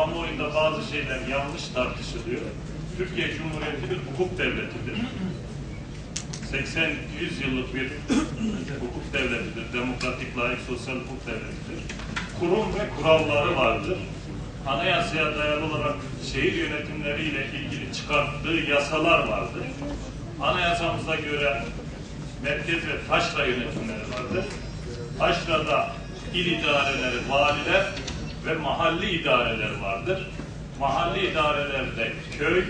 kamuoyunda bazı şeyler yanlış tartışılıyor. Türkiye Cumhuriyeti bir hukuk devletidir. 80-100 yıllık bir hukuk devletidir. Demokratik, layık, sosyal hukuk devletidir. Kurum ve kuralları vardır. Anayasaya dayalı olarak şehir yönetimleriyle ilgili çıkarttığı yasalar vardır. Anayasamıza göre merkez ve taşra yönetimleri vardır. Taşra'da il idareleri, valiler ve mahalli idareler vardır. Mahalli idarelerde köy,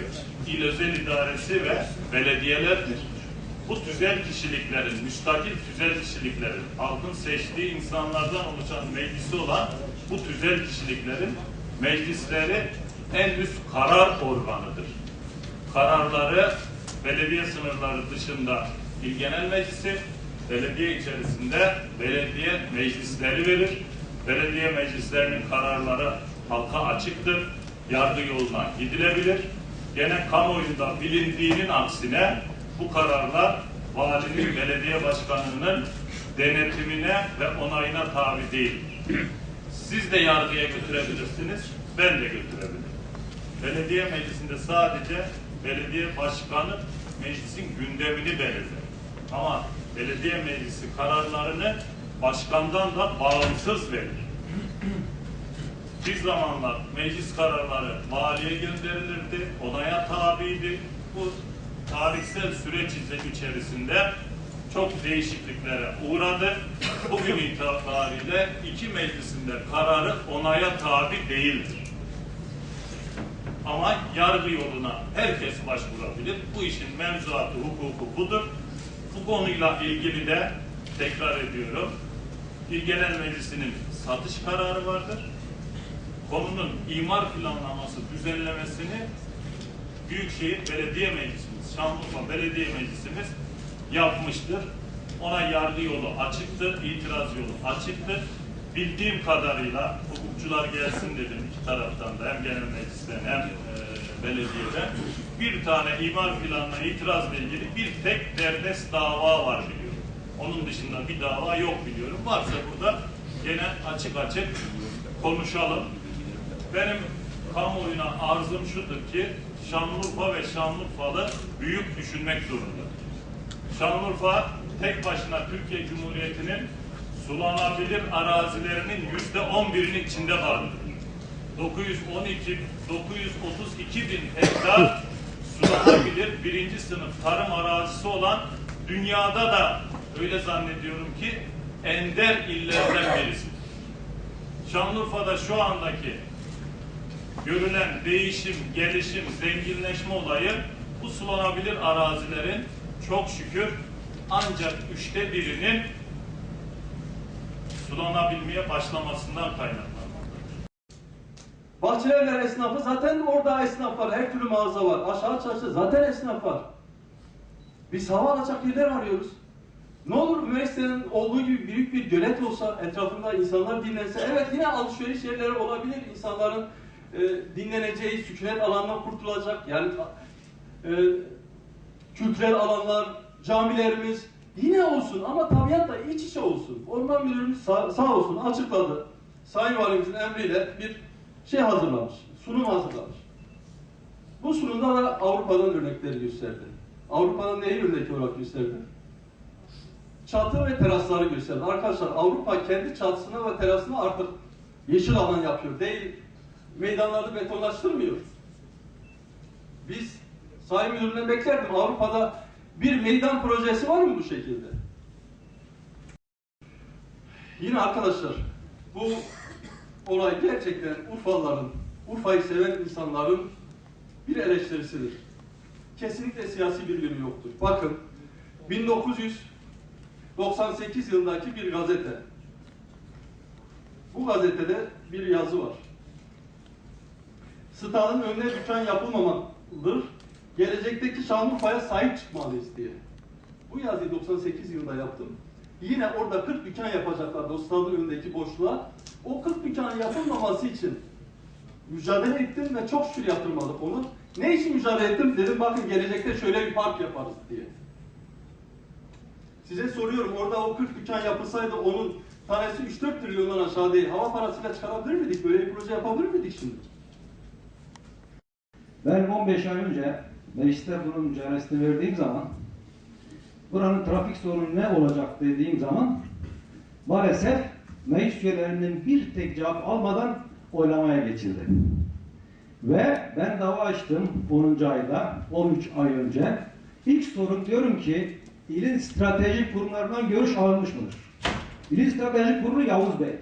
il özel idaresi ve belediyelerdir. Bu tüzel kişiliklerin, müstakil tüzel kişiliklerin, halkın seçtiği insanlardan oluşan meclisi olan bu tüzel kişiliklerin meclisleri en üst karar organıdır. Kararları belediye sınırları dışında il genel meclisi, belediye içerisinde belediye meclisleri verir. Belediye meclislerinin kararları halka açıktır. Yargı yoluna gidilebilir. Gene kamuoyunda bilindiğinin aksine bu kararlar valinin, belediye başkanının denetimine ve onayına tabi değildir. Siz de yargıya götürebilirsiniz, ben de götürebilirim. Belediye meclisinde sadece belediye başkanı meclisin gündemini belirler. Ama belediye meclisi kararlarını başkandan da bağımsız verir. Bir zamanlar meclis kararları valiye gönderilirdi, onaya tabiydi. Bu tarihsel süreç içerisinde çok değişikliklere uğradı. Bugün itibariyle iki meclisinde kararı onaya tabi değildir. Ama yargı yoluna herkes başvurabilir. Bu işin mevzuatı, hukuku budur. Bu konuyla ilgili de tekrar ediyorum. İl Genel Meclisi'nin satış kararı vardır. Konunun imar planlaması düzenlemesini Büyükşehir Belediye Meclisimiz, Şanlıurfa Belediye Meclisimiz yapmıştır. Ona yargı yolu açıktır, itiraz yolu açıktır. Bildiğim kadarıyla hukukçular gelsin dedim iki taraftan da hem genel meclisten hem e, belediyeden. Bir tane imar planına itirazla ilgili bir tek derdest dava var. Onun dışında bir dava yok biliyorum. Varsa burada gene açık açık konuşalım. Benim kamuoyuna arzım şudur ki Şanlıurfa ve Şanlıurfalı büyük düşünmek zorunda. Şanlıurfa tek başına Türkiye Cumhuriyeti'nin sulanabilir arazilerinin yüzde on birinin içinde vardır. 912, 932 bin hektar sulanabilir birinci sınıf tarım arazisi olan dünyada da öyle zannediyorum ki ender illerden birisi. Şanlıurfa'da şu andaki görülen değişim, gelişim, zenginleşme olayı bu sulanabilir arazilerin çok şükür ancak üçte birinin sulanabilmeye başlamasından kaynaklanmaktadır. Bahçelievler esnafı zaten orada esnaf var. Her türlü mağaza var. Aşağı çarşı zaten esnaf var. Biz hava alacak yerler arıyoruz. Ne olur üniversitenin olduğu gibi büyük bir gölet olsa, etrafında insanlar dinlense, evet yine alışveriş yerleri olabilir. İnsanların e, dinleneceği, sükunet alanından kurtulacak. Yani e, kültürel alanlar, camilerimiz yine olsun ama tabiatla iç içe olsun. Orman müdürümüz sağ, sağ olsun açıkladı. Sayın Valimizin emriyle bir şey hazırlamış, sunum hazırlamış. Bu sunumda da Avrupa'dan örnekleri gösterdi. Avrupa'dan neyi örnek olarak gösterdi? Çatı ve terasları gösterdi. Arkadaşlar Avrupa kendi çatısına ve terasına artık yeşil alan yapıyor. Değil, meydanları betonlaştırmıyor. Biz Sayın Müdürü'nden beklerdim. Avrupa'da bir meydan projesi var mı bu şekilde? Yine arkadaşlar bu olay gerçekten Urfalıların, Urfa'yı seven insanların bir eleştirisidir. Kesinlikle siyasi bir yönü yoktur. Bakın 1998 yılındaki bir gazete. Bu gazetede bir yazı var. Stadın önüne dükkan yapılmamalıdır. Gelecekteki Şanlıurfa'ya sahip çıkmalıyız diye. Bu yazıyı 98 yılında yaptım. Yine orada 40 dükkan yapacaklardı o stadın önündeki boşluğa. O 40 dükkanın yapılmaması için mücadele ettim ve çok şükür yaptırmadık onu. Ne için mücadele ettim? Dedim bakın gelecekte şöyle bir park yaparız diye. Size soruyorum orada o 40 dükkan yapılsaydı onun tanesi 3-4 trilyondan aşağı değil. Hava parasıyla çıkarabilir miydik? Böyle bir proje yapabilir miydik şimdi? Ben 15 ay önce mecliste bunun mücadelesini verdiğim zaman buranın trafik sorunu ne olacak dediğim zaman maalesef meclis üyelerinin bir tek cevap almadan oylamaya geçildi. Ve ben dava açtım 10. ayda, 13 ay önce. İlk sorun diyorum ki, ilin stratejik kurumlarından görüş alınmış mıdır? İlin stratejik kurulu Yavuz Bey.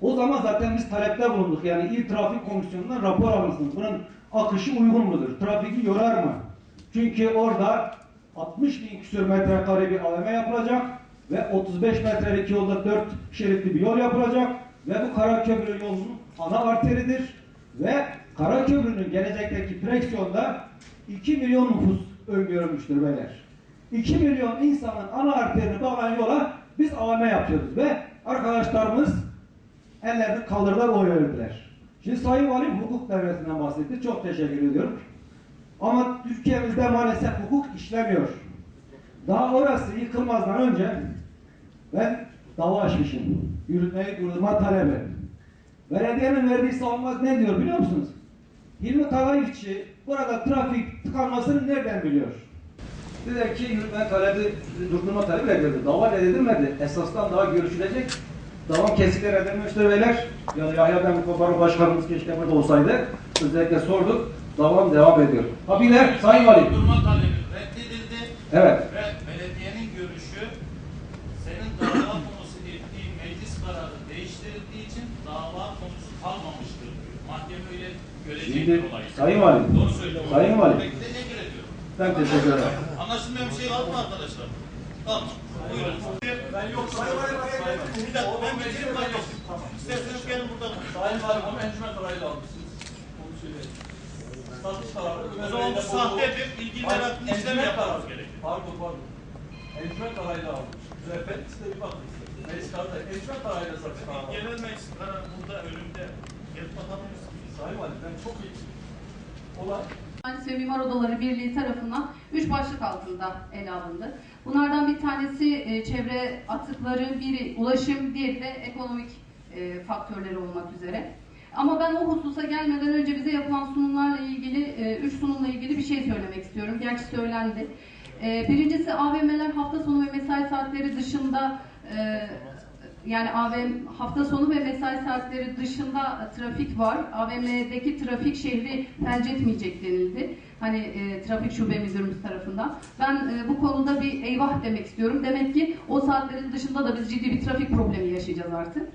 O zaman zaten biz talepte bulunduk. Yani İl Trafik Komisyonu'ndan rapor alınsın. Bunun akışı uygun mudur? Trafiki yorar mı? Çünkü orada 60 bin küsur metrekare bir AVM yapılacak ve 35 metrelik yolda 4 şeritli bir yol yapılacak ve bu Karaköprü yolunun ana arteridir ve Karaköprü'nün gelecekteki projeksiyonda 2 milyon nüfus öngörülmüştür beyler. 2 milyon insanın ana arterini bağlayan yola biz AVM yapıyoruz ve arkadaşlarımız ellerini kaldırdılar oy verdiler. Şimdi Sayın Valim hukuk devresinden bahsetti. Çok teşekkür ediyorum. Ama Türkiye'mizde maalesef hukuk işlemiyor. Daha orası yıkılmazdan önce ben dava açmışım. Yürütmeyi durdurma talebi. Belediyenin verdiği savunma ne diyor biliyor musunuz? Hilmi Kalayifçi burada trafik tıkanmasını nereden biliyor? Dedi ki yürütme talebi, durdurma talebi reddedildi. Dava reddedilmedi. Esasdan daha görüşülecek. Davam kesikler edilmiştir beyler. Yani Yahya Ben Koparı Başkanımız keşke burada olsaydı. Özellikle sorduk. Davam devam ediyor. Ha bir de Sayın Valim. Durma talebi reddedildi Evet. ve belediyenin görüşü senin dava konusu ettiğin meclis kararı değiştirildiği için dava konusu kalmamıştır. Mahkeme öyle görecek Şimdi bir olay. Sayın Valim. Doğru söylüyorum. Sayın teşekkür ediyorum. Ben teşekkür ederim. Anlaşılmayan bir şey var mı arkadaşlar? Tamam. Buyurun. Ben yok. Sayın Valim. Bir dakika ben bitireyim ben yok. İsterseniz gelin burada. Sayın Valim ama encümen kararıyla almışsınız. Onu söyleyeyim. Satış kararı. O zaman bu sahtedir. İlgililer hakkında işlem yapmamız gerekiyor. Pardon pardon. Encümen kararıyla almış. Müebbet bir bakın. Meclis kararı. Encümen kararıyla satış kararı. Genel meclis kararı burada önümde. Gelip bakabilirsiniz. Sayın Valim ben çok iyi. Olay. Mühendis ve Mimar Odaları Birliği tarafından üç başlık altında ele alındı. Bunlardan bir tanesi e, çevre atıkları, biri ulaşım, diğeri de ekonomik e, faktörleri olmak üzere. Ama ben o hususa gelmeden önce bize yapılan sunumlarla ilgili, e, üç sunumla ilgili bir şey söylemek istiyorum. Gerçi söylendi. E, birincisi AVM'ler hafta sonu ve mesai saatleri dışında e, yani AVM hafta sonu ve mesai saatleri dışında trafik var. AVM'deki trafik şehri felç etmeyecek denildi. Hani e, trafik şube müdürümüz tarafından. Ben e, bu konuda bir eyvah demek istiyorum. Demek ki o saatlerin dışında da biz ciddi bir trafik problemi yaşayacağız artık.